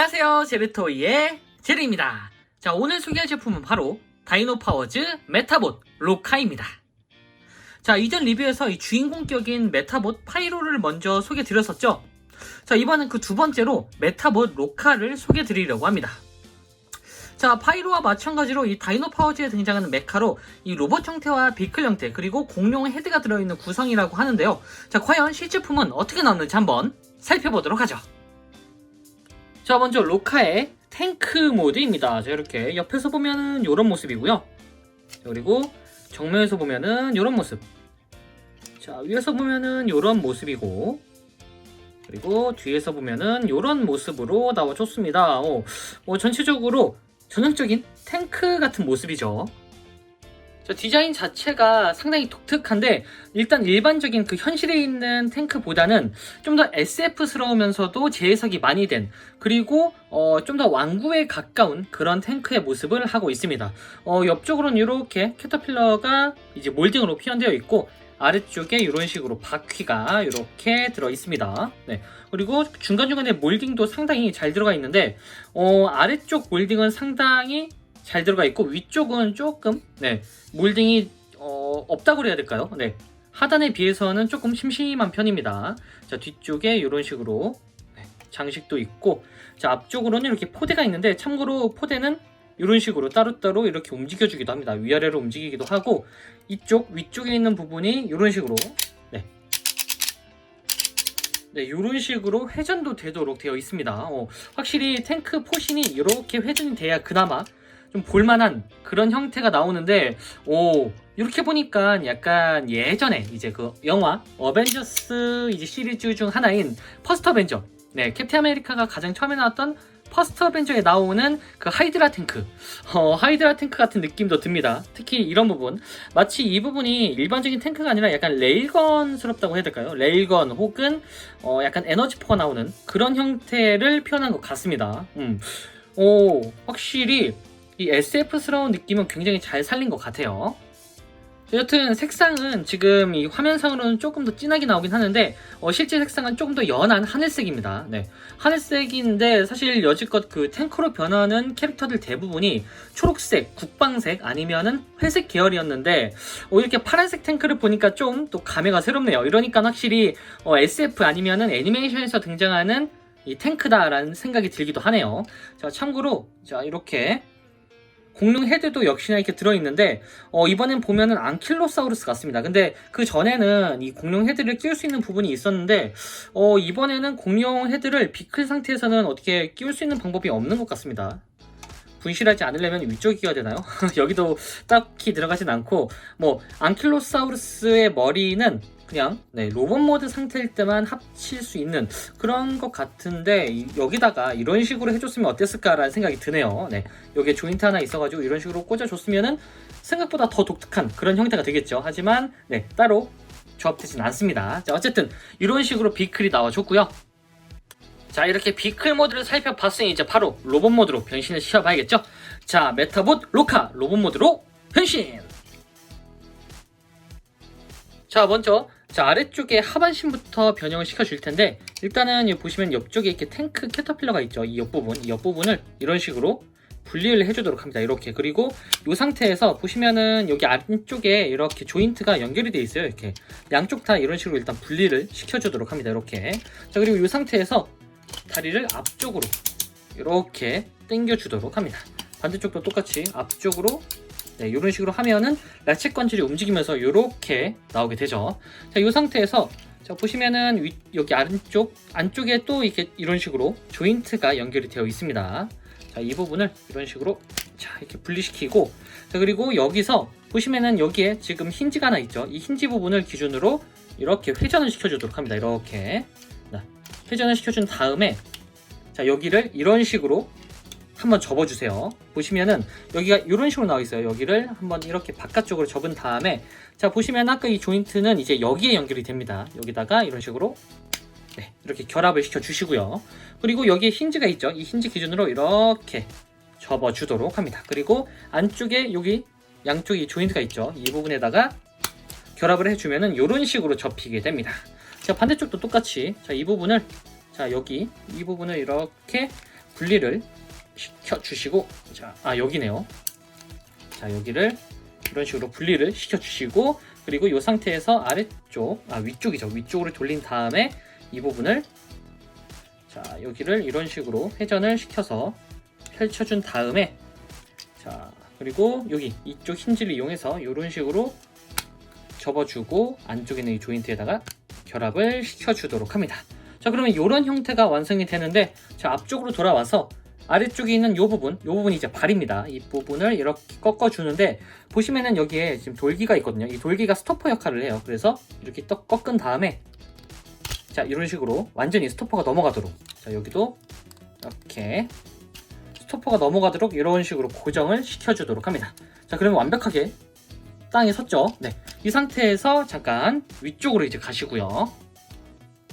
안녕하세요. 제르토이의 제르입니다. 자 오늘 소개할 제품은 바로 다이노파워즈 메타봇 로카입니다. 자 이전 리뷰에서 이 주인공격인 메타봇 파이로를 먼저 소개 드렸었죠. 자 이번엔 그 두 번째로 메타봇 로카를 소개 드리려고 합니다. 자 파이로와 마찬가지로 이 다이노파워즈에 등장하는 메카로 이 로봇 형태와 비클 형태 그리고 공룡 헤드가 들어있는 구성이라고 하는데요. 자 과연 실제품은 어떻게 나오는지 한번 살펴보도록 하죠 자 먼저 로카의 탱크 모드입니다. 자 이렇게 옆에서 보면은 이런 모습이고요. 자, 그리고 정면에서 보면은 이런 모습. 자 위에서 보면은 이런 모습이고 그리고 뒤에서 보면은 이런 모습으로 나와줬습니다. 어, 뭐 전체적으로 전형적인 탱크 같은 모습이죠. 저 디자인 자체가 상당히 독특한데 일단 일반적인 그 현실에 있는 탱크보다는 좀 더 SF스러우면서도 재해석이 많이 된 그리고 어, 좀더 완구에 가까운 그런 탱크의 모습을 하고 있습니다. 어, 옆쪽으로는 이렇게 캐터필러가 이제 몰딩으로 표현되어 있고 아래쪽에 이런 식으로 바퀴가 이렇게 들어 있습니다. 네. 그리고 중간중간에 몰딩도 상당히 잘 들어가 있는데 어, 아래쪽 몰딩은 상당히 잘 들어가 있고 위쪽은 조금 네, 몰딩이 어, 없다고 그래야 될까요? 네. 하단에 비해서는 조금 심심한 편입니다. 자, 뒤쪽에 이런 식으로 네, 장식도 있고 자, 앞쪽으로는 이렇게 포대가 있는데 참고로 포대는 이런 식으로 따로따로 이렇게 움직여주기도 합니다. 위아래로 움직이기도 하고 이쪽 위쪽에 있는 부분이 이런 식으로 네. 네, 이런 식으로 회전도 되도록 되어 있습니다. 어, 확실히 탱크 포신이 이렇게 회전이 돼야 그나마 좀 볼만한 그런 형태가 나오는데 오 이렇게 보니까 약간 예전에 이제 그 영화 어벤져스 이제 시리즈 중 하나인 퍼스트 어벤져. 네 캡틴 아메리카가 가장 처음에 나왔던 퍼스트 어벤져에 나오는 그 하이드라 탱크. 어, 하이드라 탱크 같은 느낌도 듭니다. 특히 이런 부분. 마치 이 부분이 일반적인 탱크가 아니라 약간 레일건스럽다고 해야 될까요? 레일건 혹은 어, 약간 에너지포가 나오는 그런 형태를 표현한 것 같습니다. 음. 오 확실히 이 SF스러운 느낌은 굉장히 잘 살린 것 같아요. 여튼 색상은 지금 이 화면상으로는 조금 더 진하게 나오긴 하는데 어, 실제 색상은 조금 더 연한 하늘색입니다. 네. 하늘색인데 사실 여지껏 그 탱크로 변하는 캐릭터들 대부분이 초록색, 국방색 아니면은 회색 계열이었는데 어, 이렇게 파란색 탱크를 보니까 좀 또 감회가 새롭네요. 이러니까 확실히 어, SF 아니면은 애니메이션에서 등장하는 이 탱크다라는 생각이 들기도 하네요. 자 참고로 자 이렇게 공룡 헤드도 역시나 이렇게 들어있는데 어, 이번엔 보면은 앙킬로사우루스 같습니다. 근데 그 전에는 이 공룡 헤드를 끼울 수 있는 부분이 있었는데 어, 이번에는 공룡 헤드를 비클 상태에서는 어떻게 끼울 수 있는 방법이 없는 것 같습니다. 분실하지 않으려면 위쪽이 가 되나요? 여기도 딱히 들어가진 않고 뭐 앙킬로사우루스의 머리는 그냥 네, 로봇 모드 상태일 때만 합칠 수 있는 그런 것 같은데 이, 여기다가 이런 식으로 해줬으면 어땠을까라는 생각이 드네요. 네, 여기에 조인트 하나 있어가지고 이런 식으로 꽂아줬으면은 생각보다 더 독특한 그런 형태가 되겠죠. 하지만 네, 따로 조합되진 않습니다. 자, 어쨌든 이런 식으로 비클이 나와줬고요. 자 이렇게 비클 모드를 살펴봤으니 이제 바로 로봇 모드로 변신을 시켜봐야겠죠 자 메타봇 로카 로봇 모드로 변신 자 먼저 자 아래쪽에 하반신부터 변형을 시켜줄 텐데 일단은 여기 보시면 옆쪽에 이렇게 탱크 캐터필러가 있죠. 이 옆부분. 이 옆부분을 이런 식으로 분리를 해주도록 합니다. 이렇게. 그리고 이 상태에서 보시면은 여기 안쪽에 이렇게 조인트가 연결이 되어 있어요. 이렇게. 양쪽 다 이런 식으로 일단 분리를 시켜주도록 합니다. 이렇게. 자 그리고 이 상태에서 다리를 앞쪽으로 이렇게 당겨주도록 합니다. 반대쪽도 똑같이 앞쪽으로 네, 이런 식으로 하면은 라체 관절이 움직이면서 이렇게 나오게 되죠. 자, 이 상태에서 자, 보시면은 위, 여기 안쪽 안쪽에 또 이렇게 이런 식으로 조인트가 연결이 되어 있습니다. 자, 이 부분을 이런 식으로 자, 이렇게 분리시키고 자, 그리고 여기서 보시면은 여기에 지금 힌지가 하나 있죠. 이 힌지 부분을 기준으로 이렇게 회전을 시켜주도록 합니다. 이렇게 회전을 시켜준 다음에 자 여기를 이런 식으로 한번 접어주세요. 보시면은 여기가 이런 식으로 나와 있어요. 여기를 한번 이렇게 바깥쪽으로 접은 다음에 자 보시면 아까 이 조인트는 이제 여기에 연결이 됩니다. 여기다가 이런 식으로 네, 이렇게 결합을 시켜 주시고요. 그리고 여기에 힌지가 있죠. 이 힌지 기준으로 이렇게 접어 주도록 합니다. 그리고 안쪽에 여기 양쪽에 조인트가 있죠. 이 부분에다가 결합을 해주면은 이런 식으로 접히게 됩니다. 자 반대쪽도 똑같이 자 이 부분을 자 여기 이 부분을 이렇게 분리를 시켜 주시고 자, 아 여기네요. 자, 여기를 이런 식으로 분리를 시켜 주시고 그리고 이 상태에서 아래쪽, 아 위쪽이죠. 위쪽으로 돌린 다음에 이 부분을 자, 여기를 이런 식으로 회전을 시켜서 펼쳐 준 다음에 자, 그리고 여기 이쪽 힌지를 이용해서 이런 식으로 접어주고 안쪽에 있는 이 조인트에다가 결합을 시켜주도록 합니다. 자 그러면 이런 형태가 완성이 되는데 자 앞쪽으로 돌아와서 아래쪽에 있는 이 부분, 이 부분이 이제 발입니다. 이 부분을 이렇게 꺾어주는데 보시면은 여기에 지금 돌기가 있거든요. 이 돌기가 스토퍼 역할을 해요. 그래서 이렇게 떡 꺾은 다음에 자 이런 식으로 완전히 스토퍼가 넘어가도록 자 여기도 이렇게 스토퍼가 넘어가도록 이런 식으로 고정을 시켜주도록 합니다. 자 그러면 완벽하게 땅에 섰죠. 네. 이 상태에서 잠깐 위쪽으로 이제 가시고요.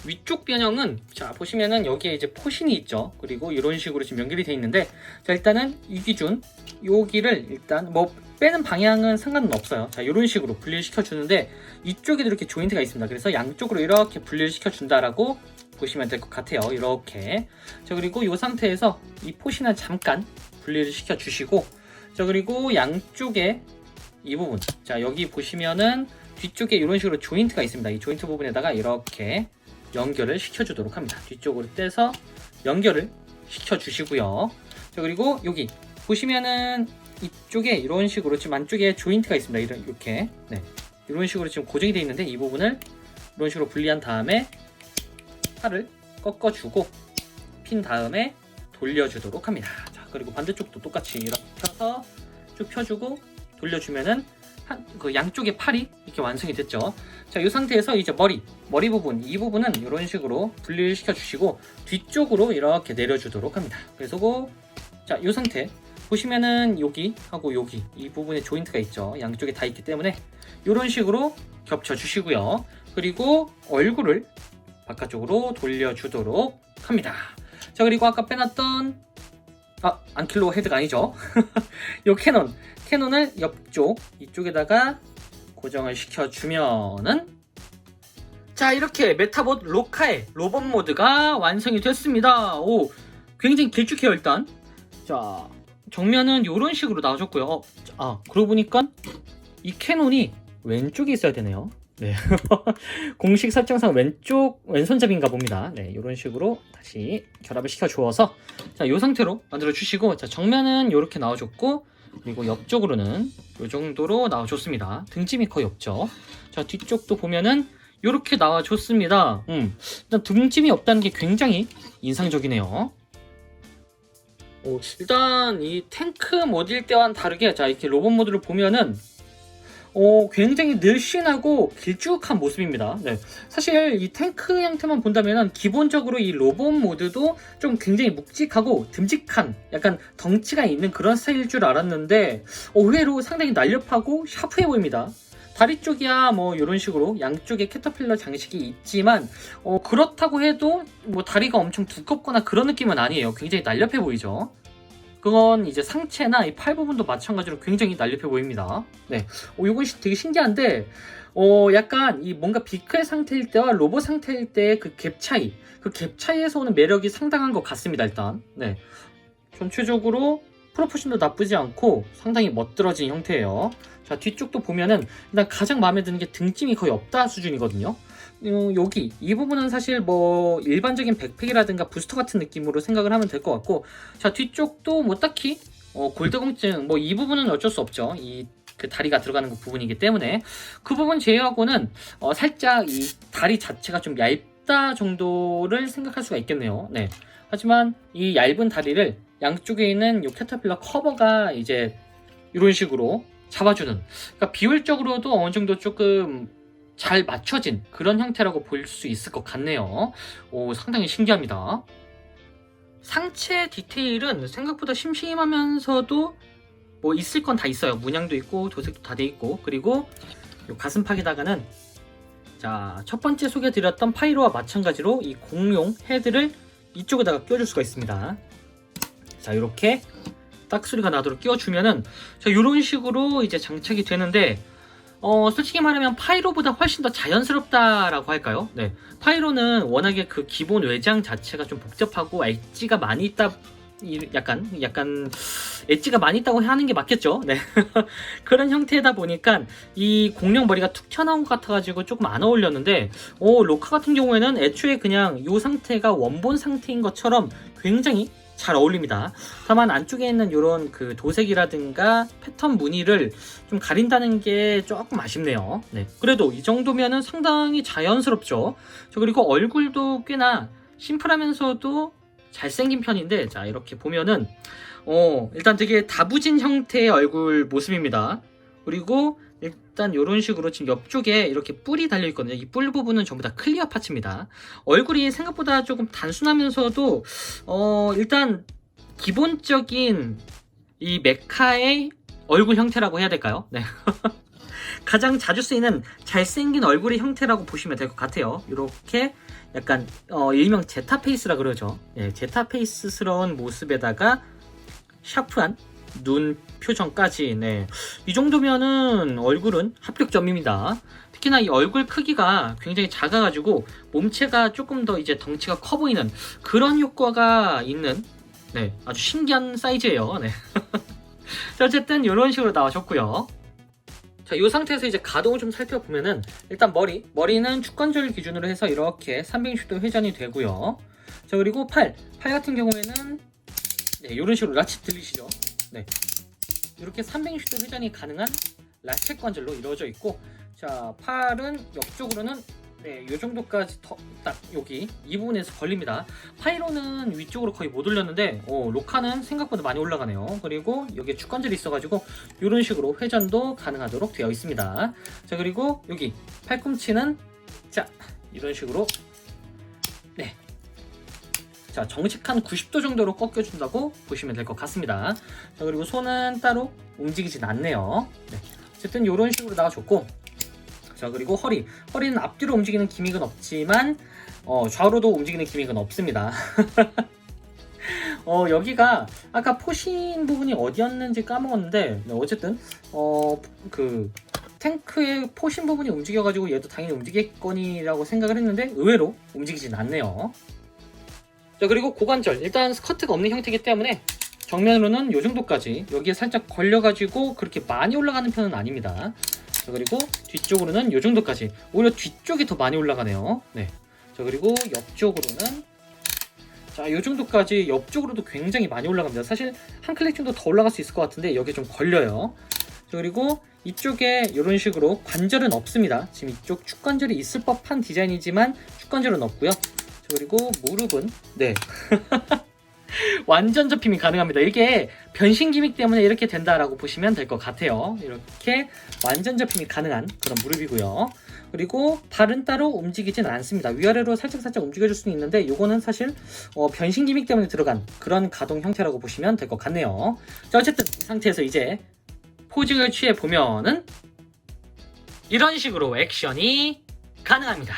위쪽 변형은 자 보시면은 여기에 이제 포신이 있죠. 그리고 이런 식으로 지금 연결이 돼 있는데 자 일단은 이 기준 여기를 일단 뭐 빼는 방향은 상관은 없어요. 자 이런 식으로 분리를 시켜 주는데 이쪽에도 이렇게 조인트가 있습니다. 그래서 양쪽으로 이렇게 분리를 시켜 준다라고 보시면 될 것 같아요. 이렇게 자 그리고 이 상태에서 이 포신은 잠깐 분리를 시켜 주시고 자 그리고 양쪽에 이 부분 자 여기 보시면은 뒤쪽에 이런 식으로 조인트가 있습니다 이 조인트 부분에다가 이렇게 연결을 시켜주도록 합니다. 뒤쪽으로 떼서 연결을 시켜주시고요. 자 그리고 여기 보시면은 이쪽에 이런 식으로 지금 안쪽에 조인트가 있습니다. 이런 이렇게. 네. 이런 식으로 지금 고정이 되어 있는데 이 부분을 이런 식으로 분리한 다음에 팔을 꺾어주고 핀 다음에 돌려주도록 합니다. 자 그리고 반대쪽도 똑같이 이렇게 펴서 쭉 펴주고 돌려주면은 한, 그 양쪽의 팔이 이렇게 완성이 됐죠. 자, 이 상태에서 이제 머리, 머리 부분, 이 부분은 이런 식으로 분리를 시켜주시고 뒤쪽으로 이렇게 내려주도록 합니다. 그래서 그, 자, 이 상태 보시면은 여기 하고 여기 이 부분에 조인트가 있죠. 양쪽에 다 있기 때문에 이런 식으로 겹쳐주시고요. 그리고 얼굴을 바깥쪽으로 돌려주도록 합니다. 자, 그리고 아까 빼놨던 아, 안킬로 헤드가 아니죠. 요 캐논. 캐논을 옆쪽 이쪽에다가 고정을 시켜주면은 자 이렇게 메타봇 로카의 로봇 모드가 완성이 됐습니다. 오 굉장히 길쭉해요 일단. 자 정면은 이런 식으로 나와줬고요. 어, 아 그러고 보니까 이 캐논이 왼쪽에 있어야 되네요 네 공식 설정상 왼쪽 왼손잡이인가 봅니다 네 이런 식으로 다시 결합을 시켜 주어서 자 이 상태로 만들어 주시고 자 정면은 이렇게 나와줬고 그리고 옆쪽으로는 이 정도로 나와줬습니다. 등짐이 거의 없죠. 자 뒤쪽도 보면은 이렇게 나와줬습니다. 음, 일단 등짐이 없다는 게 굉장히 인상적이네요. 오, 일단 이 탱크 모드일 때와는 다르게 자 이렇게 로봇 모드를 보면은 어, 굉장히 늘씬하고 길쭉한 모습입니다. 네. 사실 이 탱크 형태만 본다면 기본적으로 이 로봇 모드도 좀 굉장히 묵직하고 듬직한 약간 덩치가 있는 그런 스타일일 줄 알았는데 어, 의외로 상당히 날렵하고 샤프해 보입니다. 다리 쪽이야 뭐 이런 식으로 양쪽에 캐터필러 장식이 있지만 어, 그렇다고 해도 뭐 다리가 엄청 두껍거나 그런 느낌은 아니에요. 굉장히 날렵해 보이죠. 그건 이제 상체나 이 팔 부분도 마찬가지로 굉장히 날렵해 보입니다. 네, 어, 이건 되게 신기한데, 어, 약간 이 뭔가 비클 상태일 때와 로봇 상태일 때의 그 갭 차이, 그 갭 차이에서 오는 매력이 상당한 것 같습니다. 일단, 네, 전체적으로 프로포션도 나쁘지 않고 상당히 멋들어진 형태예요. 자 뒤쪽도 보면은 일단 가장 마음에 드는 게 등짐이 거의 없다 수준이거든요. 어, 여기. 이 부분은 사실 뭐 일반적인 백팩이라든가 부스터 같은 느낌으로 생각을 하면 될 것 같고 자 뒤쪽도 뭐 딱히 어, 골드공증 뭐 이 부분은 어쩔 수 없죠. 이 그 다리가 들어가는 그 부분이기 때문에. 그 부분 제외하고는 어, 살짝 이 다리 자체가 좀 얇다 정도를 생각할 수가 있겠네요. 네. 하지만 이 얇은 다리를 양쪽에 있는 이 캐터필러 커버가 이제 이런 식으로 잡아주는. 그러니까 비율적으로도 어느 정도 조금 잘 맞춰진 그런 형태라고 볼 수 있을 것 같네요. 오, 상당히 신기합니다. 상체 디테일은 생각보다 심심하면서도 뭐 있을 건 다 있어요. 문양도 있고 도색도 다 돼 있고 그리고 요 가슴팍에다가는 자, 첫 번째 소개드렸던 파이로와 마찬가지로 이 공룡 헤드를 이쪽에다가 끼워줄 수가 있습니다. 자, 이렇게 딱 소리가 나도록 끼워주면은 자, 이런 식으로 이제 장착이 되는데 어, 솔직히 말하면 파이로보다 훨씬 더 자연스럽다라고 할까요? 네. 파이로는 워낙에 그 기본 외장 자체가 좀 복잡하고 엣지가 많이 있다 이 약간 약간 엣지가 많이 있다고 하는 게 맞겠죠. 네. 그런 형태다 보니까 이 공룡 머리가 툭 튀어나온 것 같아가지고 조금 안 어울렸는데 오 로카 같은 경우에는 애초에 그냥 이 상태가 원본 상태인 것처럼 굉장히 잘 어울립니다. 다만 안쪽에 있는 이런 그 도색이라든가 패턴 무늬를 좀 가린다는 게 조금 아쉽네요. 네. 그래도 이 정도면은 상당히 자연스럽죠. 저 그리고 얼굴도 꽤나 심플하면서도 잘생긴 편인데 자 이렇게 보면은 어 일단 되게 다부진 형태의 얼굴 모습입니다. 그리고 일단 이런 식으로 지금 옆쪽에 이렇게 뿔이 달려 있거든요. 이 뿔 부분은 전부 다 클리어 파츠입니다. 얼굴이 생각보다 조금 단순하면서도 어 일단 기본적인 이 메카의 얼굴 형태라고 해야 될까요? 네. 가장 자주 쓰이는 잘생긴 얼굴의 형태라고 보시면 될 것 같아요. 이렇게 약간 어, 일명 제타 페이스라 그러죠. 예, 제타 페이스스러운 모습에다가 샤프한 눈 표정까지 네. 이 정도면은 얼굴은 합격점입니다. 특히나 이 얼굴 크기가 굉장히 작아가지고 몸체가 조금 더 이제 덩치가 커 보이는 그런 효과가 있는 네, 아주 신기한 사이즈예요. 네. 자, 어쨌든 이런 식으로 나와줬고요. 자, 이 상태에서 이제 가동을 좀 살펴보면은 일단 머리, 머리는 축관절 기준으로 해서 이렇게 360도 회전이 되고요. 자, 그리고 팔, 팔 같은 경우에는 네, 이런 식으로 라치 들리시죠? 네. 이렇게 360도 회전이 가능한 라체 관절로 이루어져 있고 자, 팔은 옆쪽으로는 네, 요 정도까지 더, 딱 여기 이 부분에서 걸립니다. 파이로는 위쪽으로 거의 못 올렸는데 어, 로카는 생각보다 많이 올라가네요. 그리고 여기에 축관절이 있어가지고 이런 식으로 회전도 가능하도록 되어 있습니다. 자 그리고 여기 팔꿈치는 자 이런 식으로 네. 자 정직한 90도 정도로 꺾여준다고 보시면 될 것 같습니다. 자 그리고 손은 따로 움직이진 않네요. 네. 어쨌든 이런 식으로 나와줬고 자 그리고 허리 허리는 앞뒤로 움직이는 기믹은 없지만 어, 좌우로도 움직이는 기믹은 없습니다 어, 여기가 아까 포신 부분이 어디였는지 까먹었는데 네, 어쨌든 어, 그 탱크의 포신 부분이 움직여가지고 얘도 당연히 움직이겠거니라고 생각을 했는데 의외로 움직이진 않네요 자 그리고 고관절. 일단 스커트가 없는 형태이기 때문에 정면으로는 이 정도까지 여기에 살짝 걸려가지고 그렇게 많이 올라가는 편은 아닙니다. 자 그리고 뒤쪽으로는 이 정도까지. 오히려 뒤쪽이 더 많이 올라가네요. 네. 자 그리고 옆쪽으로는 자이 정도까지 옆쪽으로도 굉장히 많이 올라갑니다. 사실 한 클릭 정도 더 올라갈 수 있을 것 같은데 여기 좀 걸려요. 자 그리고 이쪽에 이런 식으로 관절은 없습니다. 지금 이쪽 축관절이 있을 법한 디자인이지만 축관절은 없고요. 자 그리고 무릎은 네 완전 접힘이 가능합니다. 이게 변신 기믹 때문에 이렇게 된다라고 보시면 될 것 같아요. 이렇게 완전 접힘이 가능한 그런 무릎이고요. 그리고 발은 따로 움직이진 않습니다. 위아래로 살짝살짝 움직여줄 수는 있는데 이거는 사실 어, 변신 기믹 때문에 들어간 그런 가동 형태라고 보시면 될 것 같네요. 자 어쨌든 이 상태에서 이제 포징을 취해 보면은 이런 식으로 액션이 가능합니다.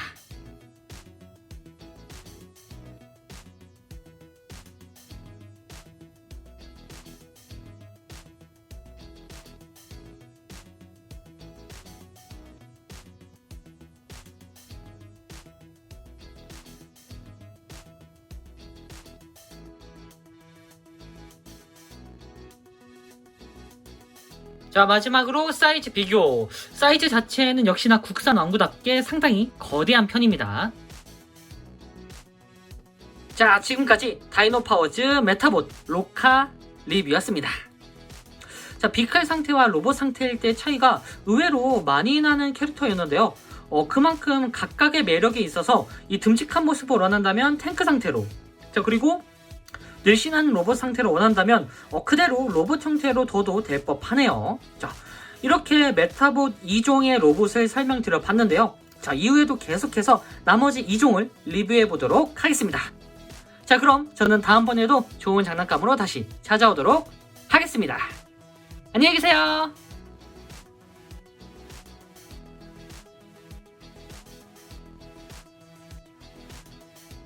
자 마지막으로 사이즈 비교. 사이즈 자체는 역시나 국산 왕구답게 상당히 거대한 편입니다. 자 지금까지 다이노파워즈 메타봇 로카 리뷰였습니다. 자 비칼 상태와 로봇 상태일 때 차이가 의외로 많이 나는 캐릭터였는데요. 어, 그만큼 각각의 매력이 있어서 이 듬직한 모습을 원한다면 탱크 상태로. 자 그리고 늘씬한 로봇 상태로 원한다면 어, 그대로 로봇 형태로 둬도 될 법하네요. 자, 이렇게 메타봇 2종의 로봇을 설명드려 봤는데요. 자, 이후에도 계속해서 나머지 2종을 리뷰해 보도록 하겠습니다. 자, 그럼 저는 다음번에도 좋은 장난감으로 다시 찾아오도록 하겠습니다. 안녕히 계세요.